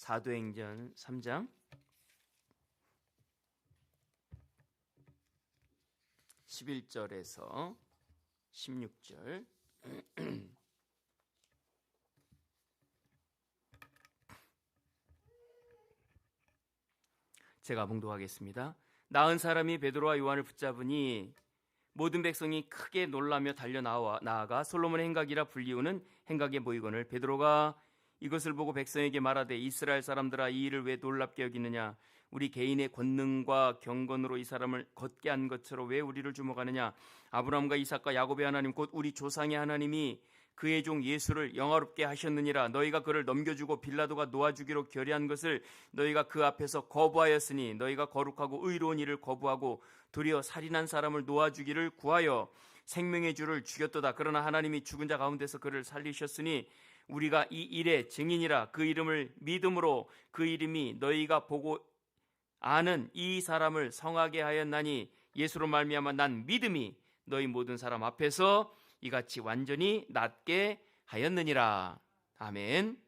사도행전 3장 11절에서 16절 제가 봉독하겠습니다. 나은 사람이 베드로와 요한을 붙잡으니 모든 백성이 크게 놀라며 달려 나와 나아가 솔로몬의 행각이라 불리우는 행각의 모이건을 베드로가 이것을 보고 백성에게 말하되 이스라엘 사람들아 이 일을 왜 놀랍게 여기느냐? 우리 개인의 권능과 경건으로 이 사람을 걷게 한 것처럼 왜 우리를 주목하느냐? 아브라함과 이삭과 야곱의 하나님 곧 우리 조상의 하나님이 그의 종 예수를 영화롭게 하셨느니라. 너희가 그를 넘겨주고 빌라도가 놓아주기로 결의한 것을 너희가 그 앞에서 거부하였으니 너희가 거룩하고 의로운 일을 거부하고 도리어 살인한 사람을 놓아주기를 구하여 생명의 주를 죽였도다. 그러나 하나님이 죽은 자 가운데서 그를 살리셨으니 우리가 이 일의 증인이라 그 이름을 믿음으로 그 이름이 너희가 보고 아는 이 사람을 성하게 하였나니 예수로 말미암아 난 믿음이 너희 모든 사람 앞에서 이같이 완전히 낫게 하였느니라. 아멘.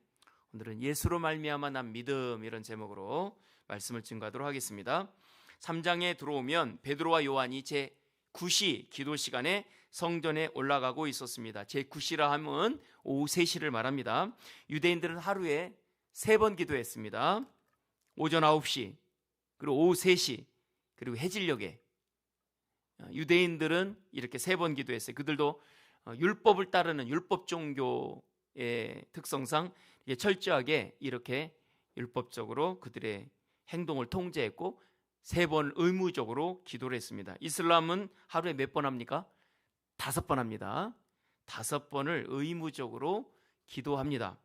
오늘은 예수로 말미암아 난 믿음 이런 제목으로 말씀을 증거하도록 하겠습니다. 3장에 들어오면 베드로와 요한이 제 9시 기도 시간에 성전에 올라가고 있었습니다. 제 9시라 하면 오후 3시를 말합니다. 유대인들은 하루에 세 번 기도했습니다. 오전 9시, 그리고 오후 3시, 그리고 해질녘에 유대인들은 이렇게 세 번 기도했어요. 그들도 어, 율법을 따르는 율법 종교의 특성상 철저하게 이렇게 율법적으로 그들의 행동을 통제했고 세 번 의무적으로 기도를 했습니다. 이슬람은 하루에 몇 번 합니까? 다섯 번 합니다. 다섯 번을 의무적으로 기도합니다.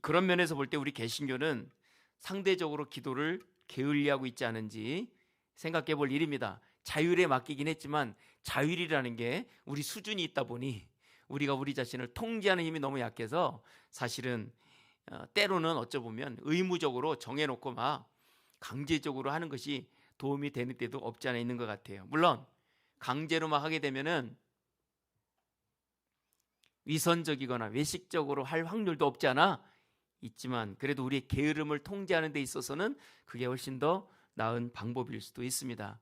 그런 면에서 볼 때 우리 개신교는 상대적으로 기도를 게을리하고 있지 않은지 생각해 볼 일입니다. 자율에 맡기긴 했지만 자율이라는 게 우리 수준이 있다 보니 우리가 우리 자신을 통제하는 힘이 너무 약해서 사실은 어, 때로는 어쩌보면 의무적으로 정해놓고 막 강제적으로 하는 것이 도움이 되는 때도 없지 않아 있는 것 같아요. 물론 강제로 막 하게 되면은 위선적이거나 외식적으로 할 확률도 없지 않아 있지만 그래도 우리의 게으름을 통제하는 데 있어서는 그게 훨씬 더 나은 방법일 수도 있습니다.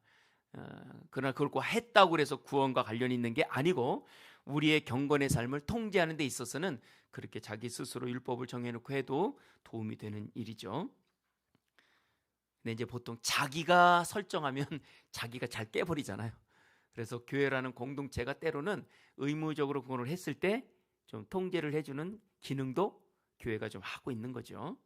어, 그러나 그걸 꼭 했다고 해서 구원과 관련이 있는 게 아니고 우리의 경건의 삶을 통제하는 데 있어서는 그렇게 자기 스스로 율법을 정해놓고 해도 도움이 되는 일이죠. 근데 이제 보통 자기가 설정하면 자기가 잘 깨버리잖아요. 그래서 교회라는 공동체가 때로는 의무적으로 그걸 했을 때 좀 통제를 해주는 기능도 교회가 좀 하고 있는 거죠.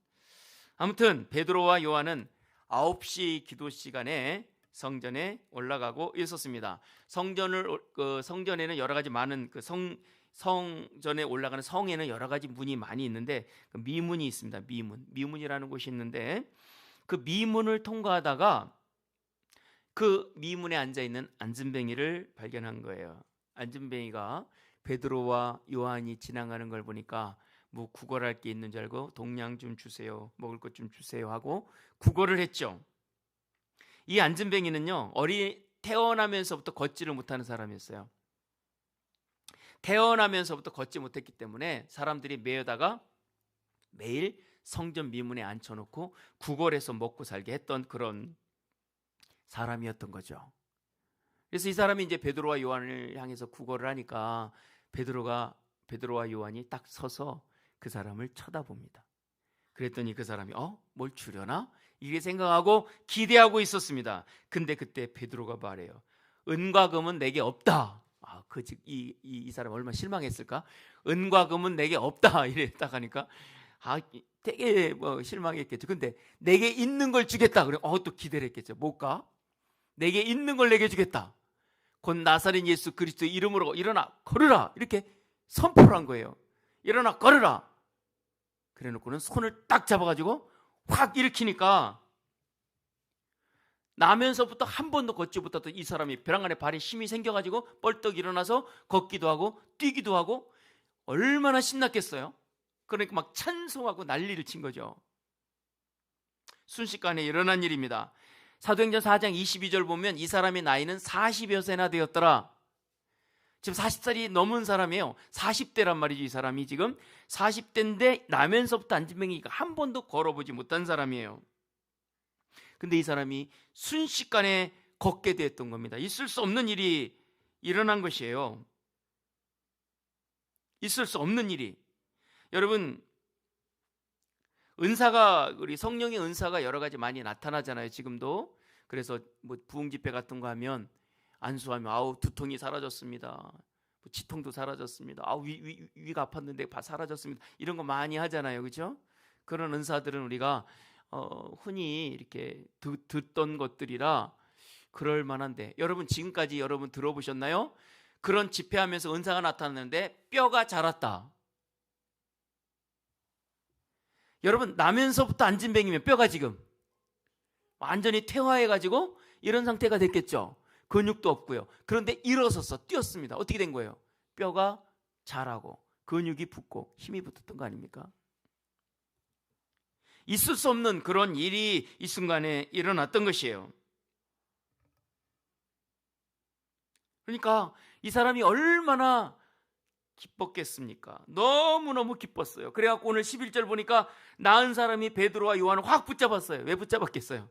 아무튼 베드로와 요한은 9시 기도 시간에 성전에 올라가고 있었습니다. 성전을 그 성전에는 여러 가지 많은 그 성 성전에 올라가는 성에는 여러 가지 문이 많이 있는데 그 미문이 있습니다. 미문. 미문이라는 곳이 있는데 그 미문을 통과하다가 그 미문에 앉아 있는 안진뱅이를 발견한 거예요. 안진뱅이가 베드로와 요한이 지나가는 걸 보니까 뭐 구걸할 게 있는 줄 알고 동량 좀 주세요. 먹을 것 좀 주세요 하고 구걸을 했죠. 이 안진뱅이는요 어리 태어나면서부터 걷지를 못하는 사람이었어요. 태어나면서부터 걷지 못했기 때문에 사람들이 매여다가 매일 성전 미문에 앉혀놓고 구걸해서 먹고 살게 했던 그런 사람이었던 거죠. 그래서 이 사람이 이제 베드로와 요한을 향해서 구걸을 하니까 베드로가 베드로와 요한이 딱 서서 그 사람을 쳐다봅니다. 그랬더니 그 사람이 어? 뭘 주려나? 이게 생각하고 기대하고 있었습니다. 근데 그때 베드로가 말해요. 은과 금은 내게 없다. 아, 그이 이, 이 사람 얼마나 실망했을까? 은과 금은 내게 없다. 딱 하니까 아, 되게 뭐 실망했겠죠. 근데 내게 있는 걸 주겠다. 그래. 어, 또 기대를 했겠죠. 뭘까? 내게 있는 걸 내게 주겠다. 곧 나사렛 예수 그리스도 이름으로 일어나 걸으라. 이렇게 선포를 한 거예요. 일어나 걸으라. 그래 놓고는 손을 딱 잡아 가지고 확 일으키니까 나면서부터 한 번도 걷지 못했던 이 사람이 벼랑 안에 발에 힘이 생겨가지고 뻘떡 일어나서 걷기도 하고 뛰기도 하고 얼마나 신났겠어요. 그러니까 막 찬송하고 난리를 친 거죠. 순식간에 일어난 일입니다. 사도행전 4장 22절 보면 이 사람의 나이는 40여 세나 되었더라. 지금 40살이 넘은 사람이에요. 40대란 말이죠. 이 사람이 지금 40대인데 나면서부터 안진뱅이가 한 번도 걸어보지 못한 사람이에요. 근데 이 사람이 순식간에 걷게 됐던 겁니다. 있을 수 없는 일이 일어난 것이에요. 있을 수 없는 일이. 여러분 은사가 우리 성령의 은사가 여러 가지 많이 나타나잖아요. 지금도. 그래서 뭐 부흥 집회 같은 거 하면 안수하면 아우 두통이 사라졌습니다. 뭐 치통도 사라졌습니다. 아우 위, 위, 위가 아팠는데 바- 사라졌습니다. 이런 거 많이 하잖아요. 그죠? 그런 은사들은 우리가 어, 흔히 이렇게 듣, 듣던 것들이라 그럴 만한데 여러분 지금까지 여러분 들어보셨나요? 그런 집회하면서 은사가 나타났는데 뼈가 자랐다. 여러분 나면서부터 안진뱅이면 뼈가 지금 완전히 퇴화해 가지고 이런 상태가 됐겠죠. 근육도 없고요. 그런데 일어서서 뛰었습니다. 어떻게 된 거예요? 뼈가 자라고 근육이 붙고 힘이 붙었던 거 아닙니까? 있을 수 없는 그런 일이 이 순간에 일어났던 것이에요. 그러니까 이 사람이 얼마나 기뻤겠습니까? 너무너무 기뻤어요. 그래갖고 오늘 11절 보니까 나은 사람이 베드로와 요한을 확 붙잡았어요. 왜 붙잡았겠어요?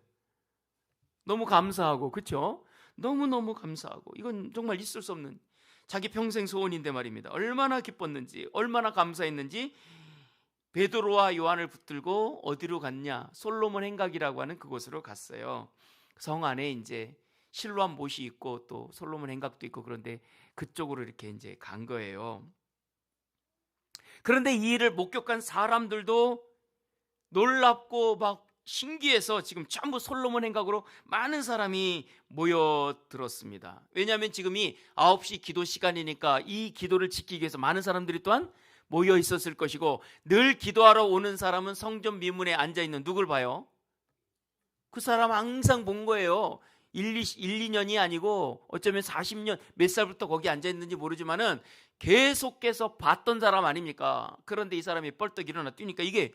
너무 감사하고 그렇죠? 너무너무 감사하고 이건 정말 있을 수 없는 자기 평생 소원인데 말입니다. 얼마나 기뻤는지 얼마나 감사했는지 베드로와 요한을 붙들고 어디로 갔냐? 솔로몬 행각이라고 하는 그곳으로 갔어요. 성 안에 이제 실로암 못이 있고 또 솔로몬 행각도 있고 그런데 그쪽으로 이렇게 이제 간 거예요. 그런데 이 일을 목격한 사람들도 놀랍고 막 신기해서 지금 전부 솔로몬 행각으로 많은 사람이 모여들었습니다. 왜냐하면 지금이 9시 기도 시간이니까 이 기도를 지키기 위해서 많은 사람들이 또한 모여 있었을 것이고 늘 기도하러 오는 사람은 성전 미문에 앉아 있는 누굴 봐요? 그 사람 항상 본 거예요. 1, 2, 1, 2년이 아니고 어쩌면 40년 몇 살부터 거기 앉아 있는지 모르지만은 계속해서 봤던 사람 아닙니까? 그런데 이 사람이 뻘떡 일어나 뛰니까 이게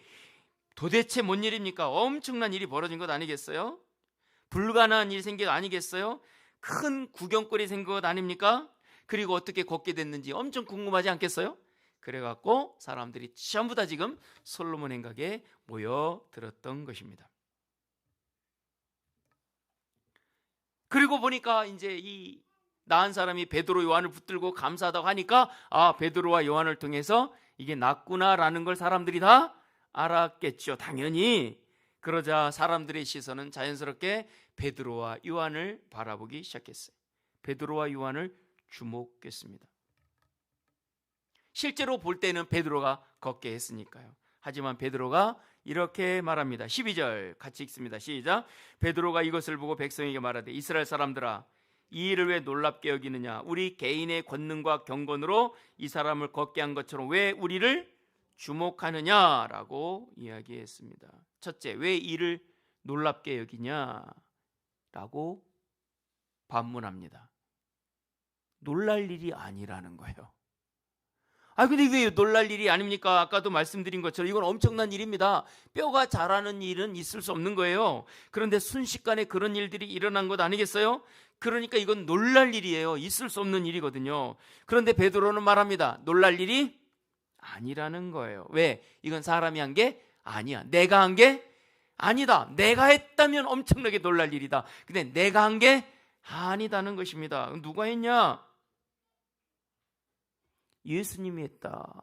도대체 뭔 일입니까? 엄청난 일이 벌어진 것 아니겠어요? 불가능한 일이 생긴 것 아니겠어요? 큰 구경거리 생긴 것 아닙니까? 그리고 어떻게 걷게 됐는지 엄청 궁금하지 않겠어요? 그래갖고 사람들이 전부 다 지금 솔로몬 행각에 모여 들었던 것입니다. 그리고 보니까 이제 이 나은 사람이 베드로 요한을 붙들고 감사하다고 하니까 아 베드로와 요한을 통해서 이게 낫구나라는 걸 사람들이 다 알았겠죠. 당연히 그러자 사람들의 시선은 자연스럽게 베드로와 요한을 바라보기 시작했어요. 베드로와 요한을 주목했습니다. 실제로 볼 때는 베드로가 걷게 했으니까요. 하지만 베드로가 이렇게 말합니다. 12절 같이 읽습니다. 시작. 베드로가 이것을 보고 백성에게 말하되 이스라엘 사람들아 이 일을 왜 놀랍게 여기느냐 우리 개인의 권능과 경건으로 이 사람을 걷게 한 것처럼 왜 우리를 주목하느냐라고 이야기했습니다. 첫째, 왜 이를 놀랍게 여기냐라고 반문합니다. 놀랄 일이 아니라는 거예요. 아 근데 왜 놀랄 일이 아닙니까? 아까도 말씀드린 것처럼 이건 엄청난 일입니다. 뼈가 자라는 일은 있을 수 없는 거예요. 그런데 순식간에 그런 일들이 일어난 것 아니겠어요? 그러니까 이건 놀랄 일이에요. 있을 수 없는 일이거든요. 그런데 베드로는 말합니다. 놀랄 일이 아니라는 거예요. 왜? 이건 사람이 한 게 아니야. 내가 한 게 아니다. 내가 했다면 엄청나게 놀랄 일이다. 근데 내가 한 게 아니다는 것입니다. 누가 했냐? 예수님이 했다.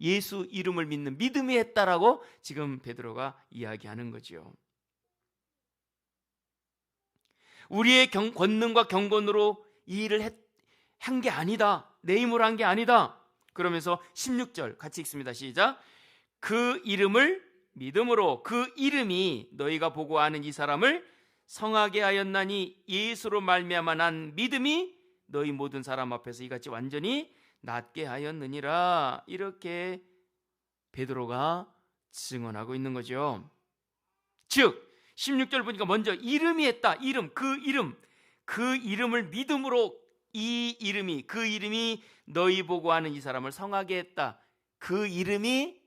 예수 이름을 믿는 믿음이 했다라고 지금 베드로가 이야기하는 거지요. 우리의 경, 권능과 경건으로 이 일을 한 게 아니다. 내 힘으로 한 게 아니다. 그러면서 16절 같이 읽습니다. 시작. 그 이름을 믿음으로 그 이름이 너희가 보고 아는 이 사람을 성하게 하였나니 예수로 말미암아 난 믿음이 너희 모든 사람 앞에서 이같이 완전히 낫게 하였느니라 이렇게 베드로가 증언하고 있는 거죠. 즉 16절 보니까 먼저 이름이 했다. 이름 그 이름 그 이름을 믿음으로 이 이름이 그 이름이 너희 보고 하는 이 사람을 성하게 했다. 그 이름이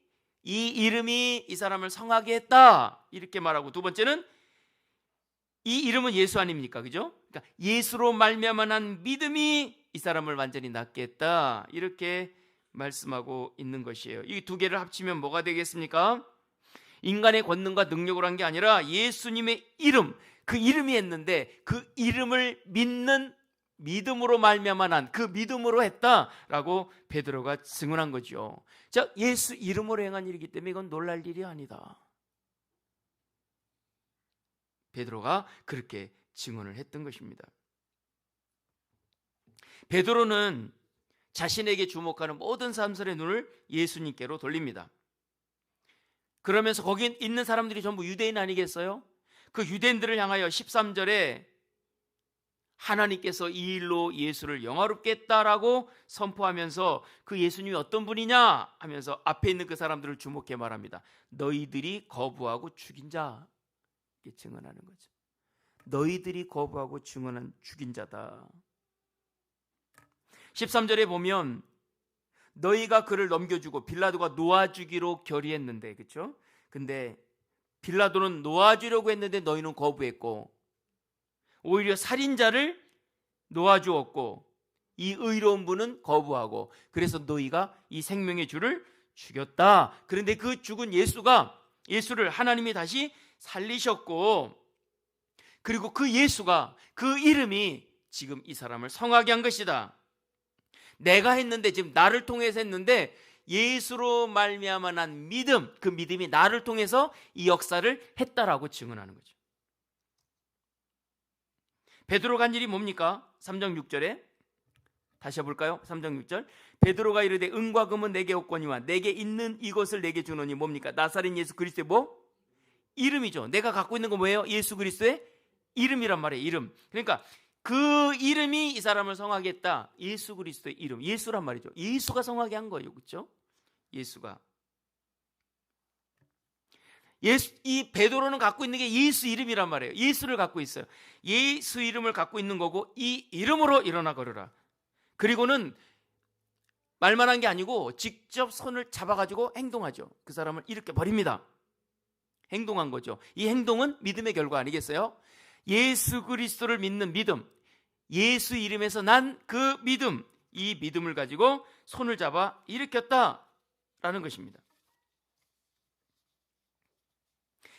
이 이름이 이 사람을 성하게 했다. 이렇게 말하고 두 번째는 이 이름은 예수 아닙니까? 그죠? 그러니까 예수로 말미암아난 믿음이 이 사람을 완전히 낫게 했다. 이렇게 말씀하고 있는 것이에요. 이 두 개를 합치면 뭐가 되겠습니까? 인간의 권능과 능력으로 한 게 아니라 예수님의 이름, 그 이름이 했는데 그 이름을 믿는 믿음으로 말미암아난 그 믿음으로 했다라고 베드로가 증언한 거죠. 자, 예수 이름으로 행한 일이기 때문에 이건 놀랄 일이 아니다. 베드로가 그렇게 증언을 했던 것입니다. 베드로는 자신에게 주목하는 모든 사람들의 눈을 예수님께로 돌립니다. 그러면서 거기 있는 사람들이 전부 유대인 아니겠어요? 그 유대인들을 향하여 13절에 하나님께서 이 일로 예수를 영화롭게 했다라고 선포하면서 그 예수님이 어떤 분이냐 하면서 앞에 있는 그 사람들을 주목해 말합니다. 너희들이 거부하고 죽인 자 증언하는 거죠. 너희들이 거부하고 증언한 죽인 자다. 13절에 보면 너희가 그를 넘겨주고 빌라도가 놓아주기로 결의했는데 그렇죠? 근데 빌라도는 놓아주려고 했는데 너희는 거부했고 오히려 살인자를 놓아주었고 이 의로운 분은 거부하고 그래서 너희가 이 생명의 주를 죽였다. 그런데 그 죽은 예수가 예수를 하나님이 다시 살리셨고 그리고 그 예수가 그 이름이 지금 이 사람을 성하게 한 것이다. 내가 했는데 지금 나를 통해서 했는데 예수로 말미암아 난 믿음 그 믿음이 나를 통해서 이 역사를 했다라고 증언하는 거죠. 베드로가 한 일이 뭡니까? 3장 6절에 다시 해볼까요? 3장 6절 베드로가 이르되 은과 금은 내게 없거니와 내게 있는 이것을 내게 주노니 뭡니까? 나사렛 예수 그리스도의 뭐? 이름이죠. 내가 갖고 있는 거 뭐예요? 예수 그리스도의 이름이란 말이에요. 이름. 그러니까 그 이름이 이 사람을 성하게 했다. 예수 그리스도의 이름. 예수란 말이죠. 예수가 성하게 한 거예요. 그렇죠? 예수가 예수, 이 베드로는 갖고 있는 게 예수 이름이란 말이에요. 예수를 갖고 있어요. 예수 이름을 갖고 있는 거고 이 이름으로 일어나 걸으라. 그리고는 말만 한 게 아니고 직접 손을 잡아가지고 행동하죠. 그 사람을 일으켜 버립니다. 행동한 거죠. 이 행동은 믿음의 결과 아니겠어요? 예수 그리스도를 믿는 믿음, 예수 이름에서 난 그 믿음, 이 믿음을 가지고 손을 잡아 일으켰다라는 것입니다.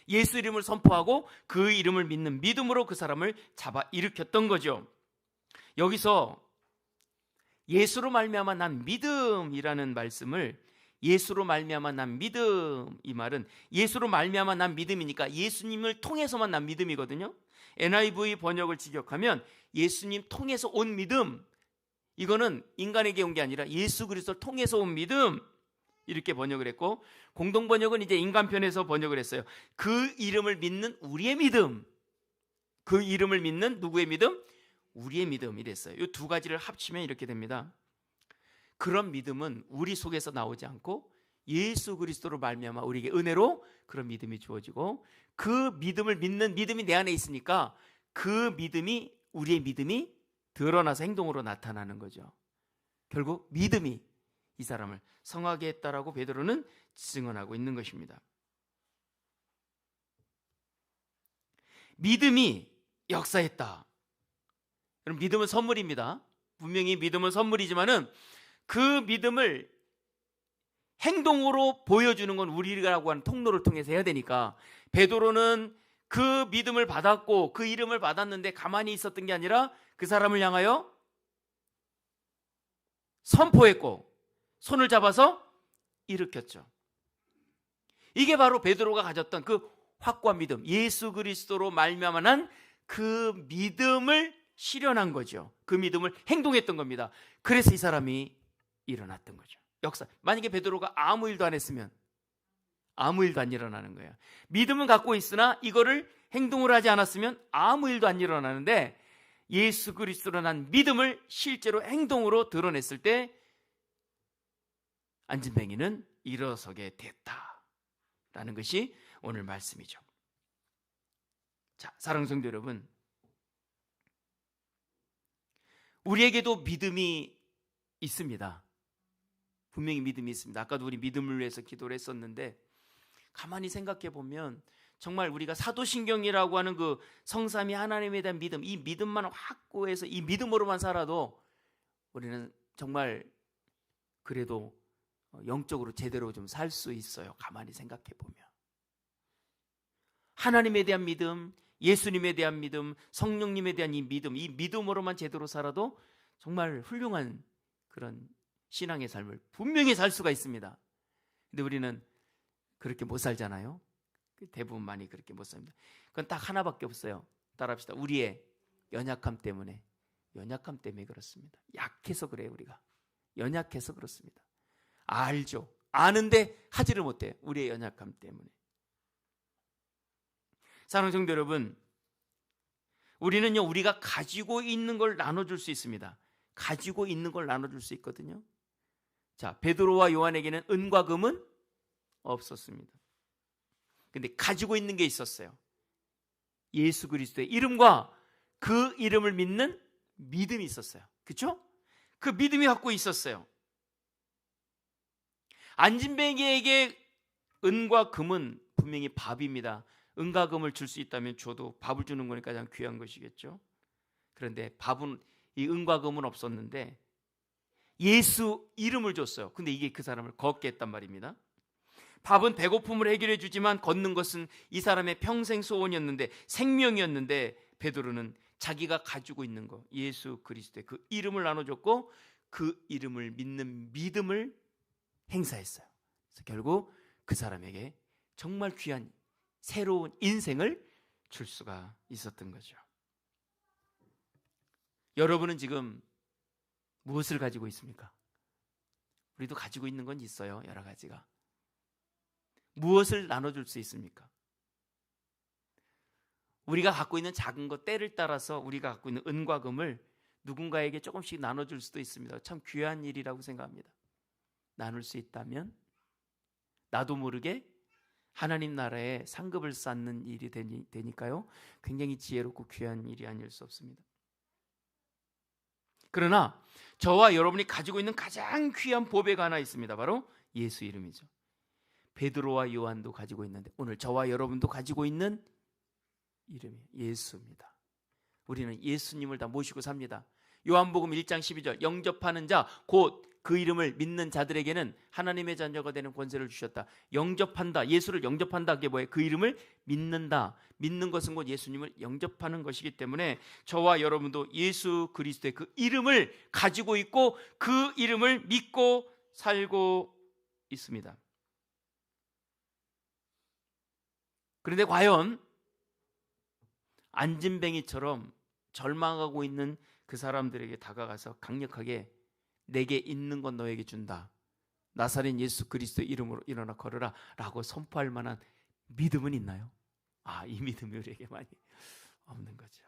예수 이름을 선포하고 그 이름을 믿는 믿음으로 그 사람을 잡아 일으켰던 거죠. 여기서 예수로 말미암아 난 믿음이라는 말씀을 예수로 말미암아 난 믿음 이 말은 예수로 말미암아 난 믿음이니까 예수님을 통해서만 난 믿음이거든요. NIV 번역을 직역하면 예수님 통해서 온 믿음 이거는 인간에게 온 게 아니라 예수 그리스도를 통해서 온 믿음 이렇게 번역을 했고 공동 번역은 이제 인간편에서 번역을 했어요. 그 이름을 믿는 우리의 믿음. 그 이름을 믿는 누구의 믿음? 우리의 믿음 이랬어요. 이 두 가지를 합치면 이렇게 됩니다. 그런 믿음은 우리 속에서 나오지 않고 예수 그리스도로 말미암아 우리에게 은혜로 그런 믿음이 주어지고 그 믿음을 믿는 믿음이 내 안에 있으니까 그 믿음이 우리의 믿음이 드러나서 행동으로 나타나는 거죠. 결국 믿음이 이 사람을 성하게 했다라고 베드로는 증언하고 있는 것입니다. 믿음이 역사했다. 여러분 믿음은 선물입니다. 분명히 믿음은 선물이지만은 그 믿음을 행동으로 보여주는 건 우리라고 하는 통로를 통해서 해야 되니까 베드로는 그 믿음을 받았고 그 이름을 받았는데 가만히 있었던 게 아니라 그 사람을 향하여 선포했고 손을 잡아서 일으켰죠. 이게 바로 베드로가 가졌던 그 확고한 믿음, 예수 그리스도로 말미암아난 그 믿음을 실현한 거죠. 그 믿음을 행동했던 겁니다. 그래서 이 사람이 일어났던 거죠. 역사. 만약에 베드로가 아무 일도 안 했으면 아무 일도 안 일어나는 거예요. 믿음은 갖고 있으나 이거를 행동을 하지 않았으면 아무 일도 안 일어나는데 예수 그리스도로 난 믿음을 실제로 행동으로 드러냈을 때 안진뱅이는 일어서게 됐다라는 것이 오늘 말씀이죠. 자, 사랑 성도 여러분. 우리에게도 믿음이 있습니다. 분명히 믿음이 있습니다. 아까도 우리 믿음을 위해서 기도를 했었는데 가만히 생각해 보면 정말 우리가 사도신경이라고 하는 그 성삼이 하나님에 대한 믿음, 이 믿음만 확고해서 이 믿음으로만 살아도 우리는 정말 그래도 영적으로 제대로 좀 살 수 있어요. 가만히 생각해 보면. 하나님에 대한 믿음, 예수님에 대한 믿음, 성령님에 대한 이 믿음, 이 믿음으로만 제대로 살아도 정말 훌륭한 그런 신앙의 삶을 분명히 살 수가 있습니다. 근데 우리는 그렇게 못 살잖아요. 대부분 많이 그렇게 못 삽니다. 그건 딱 하나밖에 없어요. 따라합시다. 우리의 연약함 때문에. 연약함 때문에 그렇습니다. 약해서 그래요, 우리가. 연약해서 그렇습니다. 알죠. 아는데 하지를 못해. 우리의 연약함 때문에. 사랑하는 성도 여러분, 우리는요, 우리가 가지고 있는 걸 나눠줄 수 있습니다. 가지고 있는 걸 나눠줄 수 있거든요. 자, 베드로와 요한에게는 은과 금은 없었습니다. 근데 가지고 있는 게 있었어요. 예수 그리스도의 이름과 그 이름을 믿는 믿음이 있었어요. 그렇죠? 그 믿음이 갖고 있었어요. 안진뱅이에게 은과 금은 분명히 밥입니다. 은과 금을 줄 수 있다면 줘도 밥을 주는 거니까 가장 귀한 것이겠죠. 그런데 밥은 이 은과 금은 없었는데 예수 이름을 줬어요. 근데 이게 그 사람을 걷게 했단 말입니다. 밥은 배고픔을 해결해 주지만 걷는 것은 이 사람의 평생 소원이었는데 생명이었는데 베드로는 자기가 가지고 있는 거 예수 그리스도의 그 이름을 나눠줬고 그 이름을 믿는 믿음을 행사했어요. 그래서 결국 그 사람에게 정말 귀한 새로운 인생을 줄 수가 있었던 거죠. 여러분은 지금 무엇을 가지고 있습니까? 우리도 가지고 있는 건 있어요. 여러 가지가. 무엇을 나눠줄 수 있습니까? 우리가 갖고 있는 작은 것 때를 따라서 우리가 갖고 있는 은과 금을 누군가에게 조금씩 나눠줄 수도 있습니다. 참 귀한 일이라고 생각합니다. 나눌 수 있다면 나도 모르게 하나님 나라에 상급을 쌓는 일이 되니 까요. 굉장히 지혜롭고 귀한 일이 아닐 수 없습니다. 그러나 저와 여러분이 가지고 있는 가장 귀한 보배가 하나 있습니다. 바로 예수 이름이죠. 베드로와 요한도 가지고 있는데 오늘 저와 여러분도 가지고 있는 이름이 예수입니다. 우리는 예수님을 다 모시고 삽니다. 요한복음 1장 12절 영접하는 자 곧 그 이름을 믿는 자들에게는 하나님의 자녀가 되는 권세를 주셨다. 영접한다. 예수를 영접한다. 그게 뭐예요? 그 이름을 믿는다. 믿는 것은 곧 예수님을 영접하는 것이기 때문에 저와 여러분도 예수 그리스도의 그 이름을 가지고 있고 그 이름을 믿고 살고 있습니다. 그런데 과연 안진뱅이처럼 절망하고 있는 그 사람들에게 다가가서 강력하게 내게 있는 건 너에게 준다. 나사렛 예수 그리스도 이름으로 일어나 걸어라 라고 선포할 만한 믿음은 있나요? 아, 이 믿음이 우리에게 많이 없는 거죠.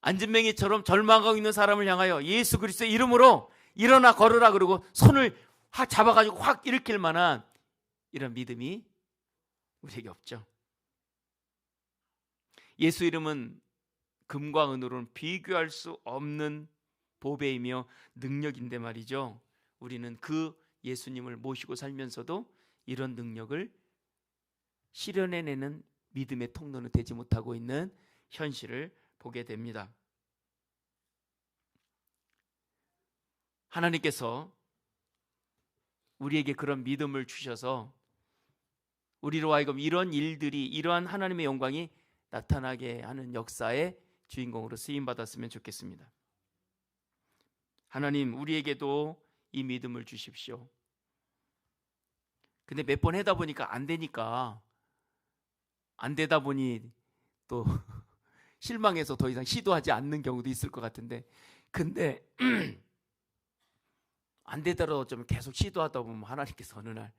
안진뱅이처럼 절망하고 있는 사람을 향하여 예수 그리스도 이름으로 일어나 걸어라 그러고 손을 확 잡아가지고 확 일으킬 만한 이런 믿음이 우리에게 없죠. 예수 이름은 금과 은으로는 비교할 수 없는 보배이며 능력인데 말이죠. 우리는 그 예수님을 모시고 살면서도 이런 능력을 실현해내는 믿음의 통로는 되지 못하고 있는 현실을 보게 됩니다. 하나님께서 우리에게 그런 믿음을 주셔서 우리로 하여금 이런 일들이 이러한 하나님의 영광이 나타나게 하는 역사의 주인공으로 쓰임 받았으면 좋겠습니다. 하나님 우리에게도 이 믿음을 주십시오. 근데 몇번 하다 보니까 안 되니까 안 되다 보니 또 실망해서 더 이상 시도하지 않는 경우도 있을 것 같은데 근데 안 되더라도 좀 계속 시도하다 보면 하나님께서 어느 날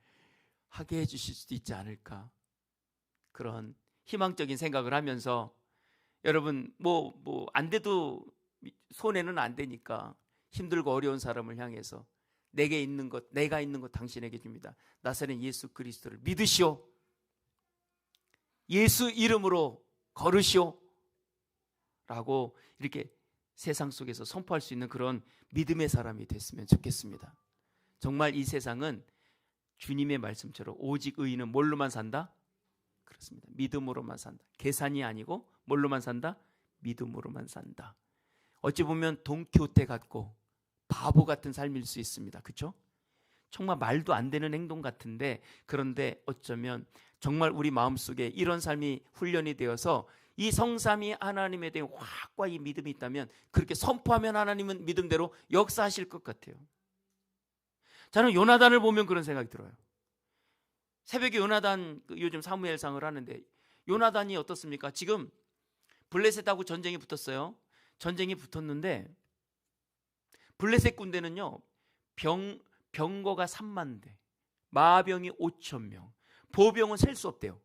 하게 해주실 수도 있지 않을까 그런 희망적인 생각을 하면서 여러분 뭐 뭐 안 돼도 손해는 안 되니까 힘들고 어려운 사람을 향해서 내게 있는 것 내가 있는 것 당신에게 줍니다. 나사렛 예수 그리스도를 믿으시오. 예수 이름으로 걸으시오. 라고 이렇게 세상 속에서 선포할 수 있는 그런 믿음의 사람이 됐으면 좋겠습니다. 정말 이 세상은 주님의 말씀처럼 오직 의인은 뭘로만 산다? 그렇습니다. 믿음으로만 산다. 계산이 아니고 뭘로만 산다? 믿음으로만 산다. 어찌 보면 동키호테 같고 바보 같은 삶일 수 있습니다. 그렇죠? 정말 말도 안 되는 행동 같은데 그런데 어쩌면 정말 우리 마음속에 이런 삶이 훈련이 되어서 이 성삼이 하나님에 대한 확고한 이 믿음이 있다면 그렇게 선포하면 하나님은 믿음대로 역사하실 것 같아요. 저는 요나단을 보면 그런 생각이 들어요. 새벽에 요나단 그 요즘 사무엘상을 하는데 요나단이 어떻습니까? 지금 블레셋하고 전쟁이 붙었어요. 전쟁이 붙었는데 블레셋 군대는요 병 병거가 3만 대, 마병이 5천 명, 보병은 셀 수 없대요.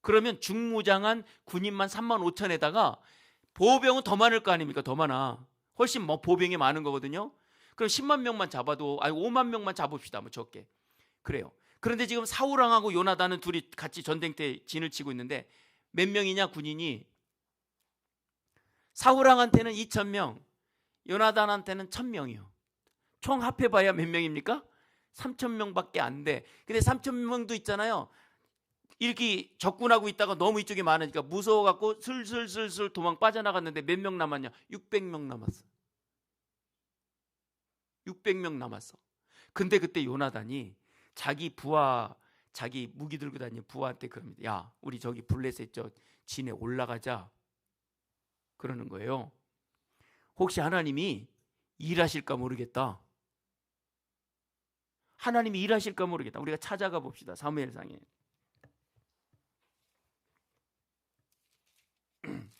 그러면 중무장한 군인만 3만 5천에다가 보병은 더 많을 거 아닙니까? 더 많아. 훨씬 뭐 보병이 많은 거거든요. 그럼 10만 명만 잡아도 아니 5만 명만 잡읍시다. 뭐 적게. 그래요. 그런데 지금 사우랑하고 요나단은 둘이 같이 전쟁 때 진을 치고 있는데 몇 명이냐 군인이 사우랑한테는 2천 명, 요나단한테는 1,000명이요. 총 합해봐야 몇 명입니까? 3천 명밖에 안 돼. 근데 3천 명도 있잖아요. 이렇게 적군하고 있다가 너무 이쪽이 많으니까 무서워갖고 슬슬슬슬 도망 빠져나갔는데 몇 명 남았냐? 600명 남았어. 600명 남았어. 근데 그때 요나단이 자기 부하, 자기 무기 들고 다니는 부하한테 그럽니다. 야, 우리 저기 블레셋 저 진에 올라가자. 그러는 거예요. 혹시 하나님이 일하실까 모르겠다. 하나님이 일하실까 모르겠다. 우리가 찾아가 봅시다. 사무엘상에.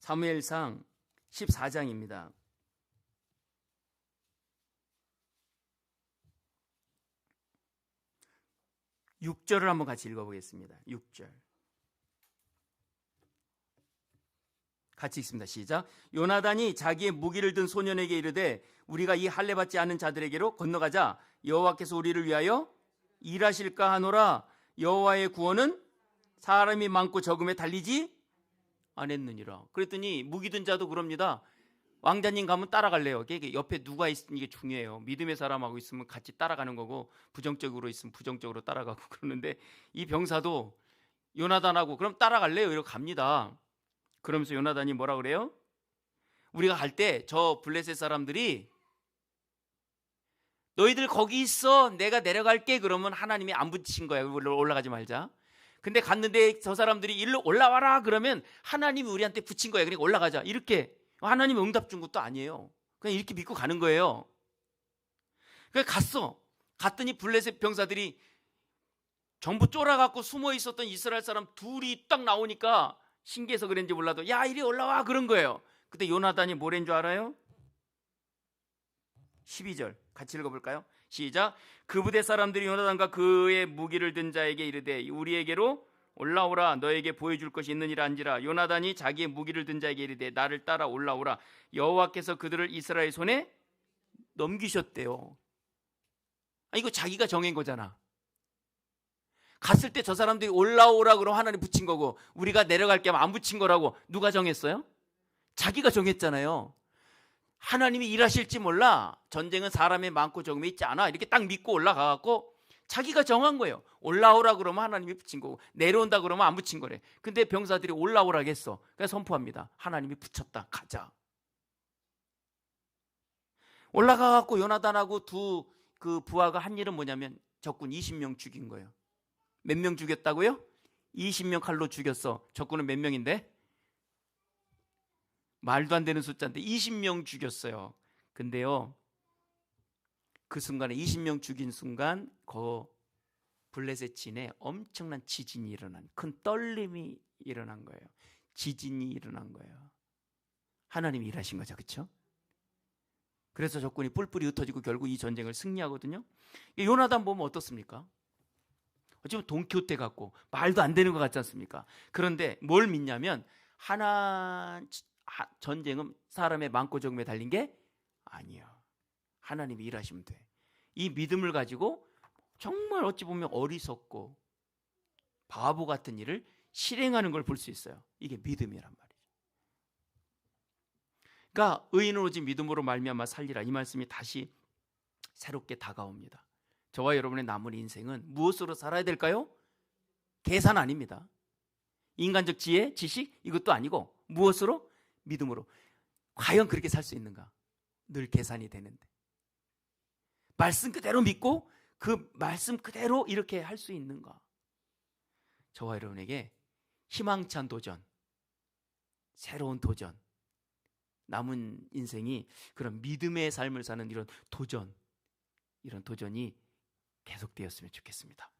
사무엘상 14장입니다. 6절을 한번 같이 읽어보겠습니다. 6절. 같이 읽습니다. 시작. 요나단이 자기의 무기를 든 소년에게 이르되 우리가 이 할례 받지 않은 자들에게로 건너가자 여호와께서 우리를 위하여 일하실까 하노라 여호와의 구원은 사람이 많고 적음에 달리지 않았느니라. 그랬더니 무기 든 자도 그럽니다. 왕자님 가면 따라갈래요. 이게 옆에 누가 있는 게 중요해요. 믿음의 사람하고 있으면 같이 따라가는 거고 부정적으로 있으면 부정적으로 따라가고 그러는데 이 병사도 요나단하고 그럼 따라갈래요. 이러고 갑니다. 그러면서 요나단이 뭐라 그래요? 우리가 갈 때 저 블레셋 사람들이 너희들 거기 있어. 내가 내려갈게. 그러면 하나님이 안 붙이신 거야. 올라가지 말자. 근데 갔는데 저 사람들이 일로 올라와라. 그러면 하나님이 우리한테 붙인 거야. 그러니까 올라가자. 이렇게 하나님이 응답 준 것도 아니에요. 그냥 이렇게 믿고 가는 거예요. 그래 갔어. 갔더니 블레셋 병사들이 전부 쫄아갖고 숨어 있었던 이스라엘 사람 둘이 딱 나오니까 신기해서 그랬는지 몰라도 야 이리 올라와 그런 거예요. 그때 요나단이 뭐랬는 줄 알아요? 12절 같이 읽어볼까요? 시작 그 부대 사람들이 요나단과 그의 무기를 든 자에게 이르되 우리에게로 올라오라 너에게 보여줄 것이 있느니라 한지라 요나단이 자기의 무기를 든 자에게 이르되 나를 따라 올라오라 여호와께서 그들을 이스라엘 손에 넘기셨대요. 아, 이거 자기가 정한 거잖아. 갔을 때 저 사람들이 올라오라 그러면 하나님 붙인 거고 우리가 내려갈게 하면 안 붙인 거라고 누가 정했어요? 자기가 정했잖아요. 하나님이 일하실지 몰라. 전쟁은 사람의 많고 적음이 있지 않아. 이렇게 딱 믿고 올라가갖고 자기가 정한 거예요. 올라오라 그러면 하나님이 붙인 거고 내려온다 그러면 안 붙인 거래. 근데 병사들이 올라오라겠어. 그래서 선포합니다. 하나님이 붙였다. 가자. 올라가 갖고 요나단하고 두 그 부하가 한 일은 뭐냐면 적군 20명 죽인 거예요. 몇 명 죽였다고요? 20명 칼로 죽였어. 적군은 몇 명인데? 말도 안 되는 숫자인데 20명 죽였어요. 근데요. 그 순간에 20명 죽인 순간 그 블레셋 진에 엄청난 지진이 일어난 큰 떨림이 일어난 거예요. 지진이 일어난 거예요. 하나님이 일하신 거죠. 그렇죠? 그래서 적군이 뿔뿔이 흩어지고 결국 이 전쟁을 승리하거든요. 요나단 보면 어떻습니까? 어쩌면 동키호테 같고 말도 안 되는 것 같지 않습니까? 그런데 뭘 믿냐면 하나 전쟁은 사람의 많고 적음에 달린 게 아니야. 하나님이 일하시면 돼. 이 믿음을 가지고 정말 어찌 보면 어리석고 바보 같은 일을 실행하는 걸 볼 수 있어요. 이게 믿음이란 말이죠. 그러니까 의인은 오직 믿음으로 말미암아 살리라 이 말씀이 다시 새롭게 다가옵니다. 저와 여러분의 남은 인생은 무엇으로 살아야 될까요? 계산 아닙니다. 인간적 지혜, 지식 이것도 아니고 무엇으로? 믿음으로. 과연 그렇게 살 수 있는가? 늘 계산이 되는데. 말씀 그대로 믿고 그 말씀 그대로 이렇게 할 수 있는가? 저와 여러분에게 희망찬 도전, 새로운 도전, 남은 인생이 그런 믿음의 삶을 사는 이런 도전, 이런 도전이 계속되었으면 좋겠습니다.